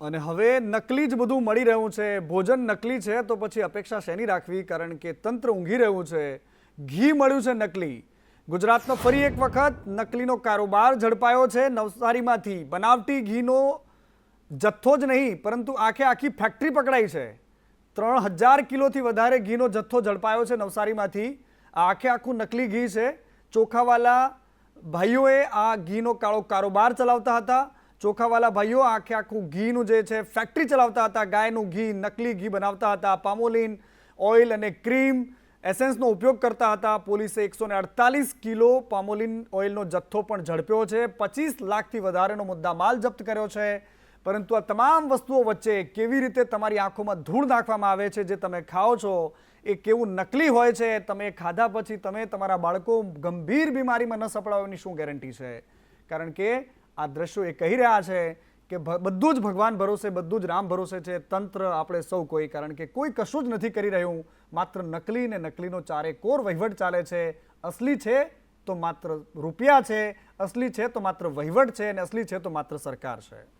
અને હવે નકલી જ બધું મળી રહ્યું છે. ભોજન નકલી છે તો પછી અપેક્ષા શેની રાખવી? કારણ કે તંત્ર ઊંઘી રહ્યું છે. ઘી મળ્યું છે નકલી. ગુજરાતનો ફરી એક વખત નકલીનો કારોબાર ઝડપાયો છે. નવસારીમાંથી બનાવટી ઘીનો જથ્થો જ નહીં, પરંતુ આખે આખી ફેક્ટરી પકડાઈ છે. ત્રણ હજાર કિલોથી વધારે ઘીનો જથ્થો ઝડપાયો છે નવસારીમાંથી. આ આખે આખું નકલી ઘી છે. ચોખાવાલા ભાઈઓએ આ ઘીનો કાળો કારોબાર ચલાવતા હતા. ચોખાવાલા ભાઈઓ, આખે આખું ઘીનું જે છે ફેક્ટરી ચલાવતા હતા. ગાયનું ઘી, નકલી ઘી બનાવતા હતા. પામોલિન, ઓઇલ અને ક્રીમ એસેન્સનો ઉપયોગ કરતા હતા. પોલીસે એકસો કિલો પામોલિન ઓઇલનો જથ્થો પણ ઝડપ્યો છે. પચીસ લાખથી વધારેનો મુદ્દા માલ જપ્ત કર્યો છે. પરંતુ આ તમામ વસ્તુઓ વચ્ચે કેવી રીતે તમારી આંખોમાં ધૂળ નાખવામાં આવે છે, જે તમે ખાઓ છો, એ કેવું નકલી હોય છે, તમે ખાધા પછી તમે તમારા બાળકો ગંભીર બીમારીમાં ન સપડાવવાની શું ગેરંટી છે? કારણ કે આ દ્રશ્યો એ કહી રહ્યા છે કે બધું જ ભગવાન ભરોસે, બધું જ રામ ભરોસે છે. તંત્ર આપણે સૌ કોઈ, કારણ કે કોઈ કશું જ નથી કરી રહ્યું. માત્ર નકલી ને નકલીનો ચારે કોર વહીવટ ચાલે છે. અસલી છે તો માત્ર રૂપિયા છે. અસલી છે તો માત્ર વહીવટ છે અને અસલી છે તો માત્ર સરકાર છે.